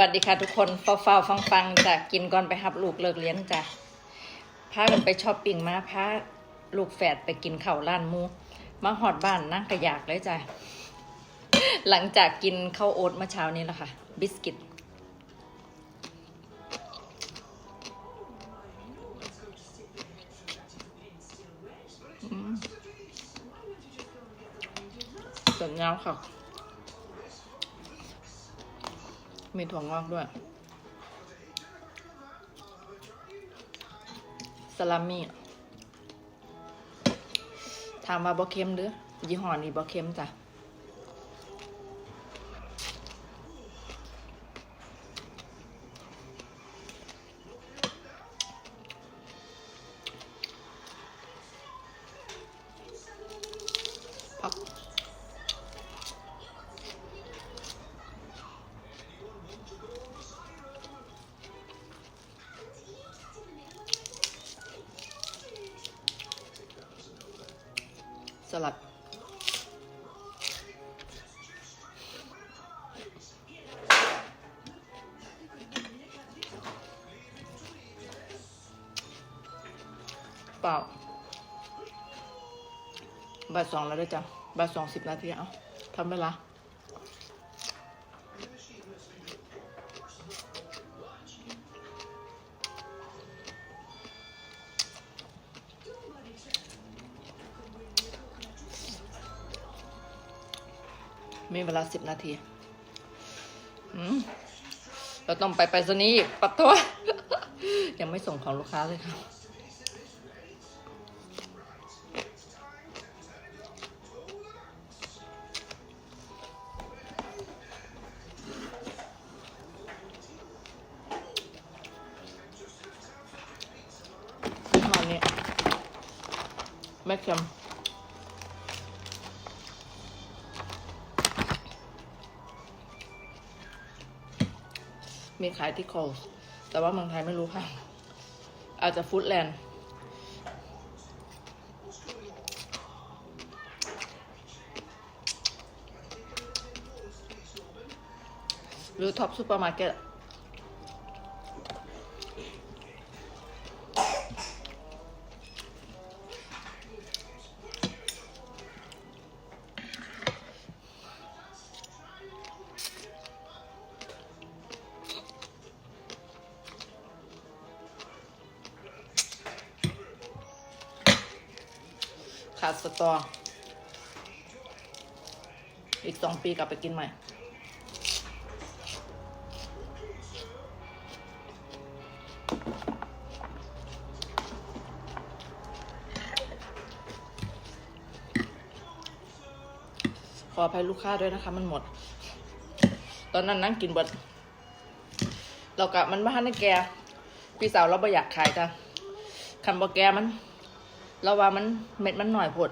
วัสดีค่ะทุกคนเฝ้าเฝ้าฟังฟังจะกินก่อนไปหับลูกเลิกเรียนจ้ะพากันไปชอปปิ้งมาพาลูกแฝดไปกินข้าวร้านมู มาหอดบ้านนั่งกระยากเลยจ้ะหลังจากกินข้าวโอ๊ตเมื่อเช้านี้แล้วค่ะ บิสกิตสัญญาค่ะ มีถั่วงอกด้วย สลามี่ถามว่าบอเค็มเด้อยี่ห้อนี้บอเค็มจ้ะ สลัด เปล่าบ่ายสองแล้วด้วยจ้ะบ่ายสองสิบนาทีเอาทำเวลา มีเวลาสิบนาทีเราต้องไปไปสนีปัดตัว ยังไม่ส่งของลูกค้าเลยค่ะยี่ห้อนี้แมคคัม มีขายที่โคลส์แต่ว่าเมืองไทยไม่รู้ค่ะ อาจจะฟู้ดแลนด์หรือท็อปซูเปอร์มาร์เก็ต ขาดสตอ อีกสองปีกลับไปกินใหม่ ขออภัยลูกค้าด้วยนะคะ มันหมด ตอนนั้นนั่งกินบดเรากะมันบ้านให้แก พี่สาวเราไม่อยากขายจ้ะคันบอแกมัน เราว่ามันเม็ดมันหน่อยพด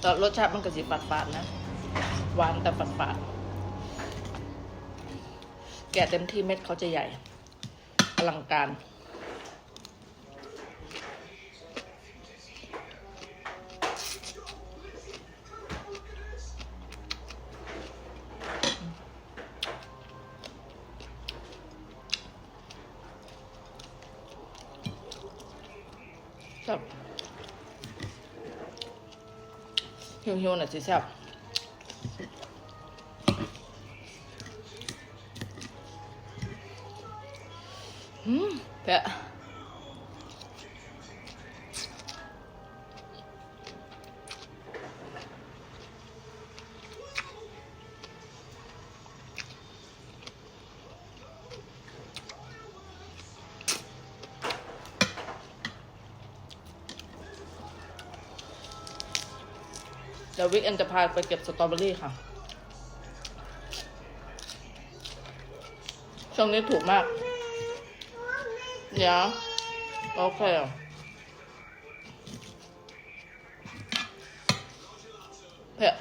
แต่รสชาติมันก็สิฝาดฝาดๆนะ หวานแต่ฝาดฝาดๆแกะเต็มที่เม็ดเขาจะใหญ่อลังการ แบบหิวหิวๆน่ะสิแซ่บอืมเผ็ด เดี๋ววิกแอนจะพาไปเก็บสตรอเบอรี่ค่ะ ช่วงนี้ถูกมาก เดี๋ยว โอเคอะเผ็ด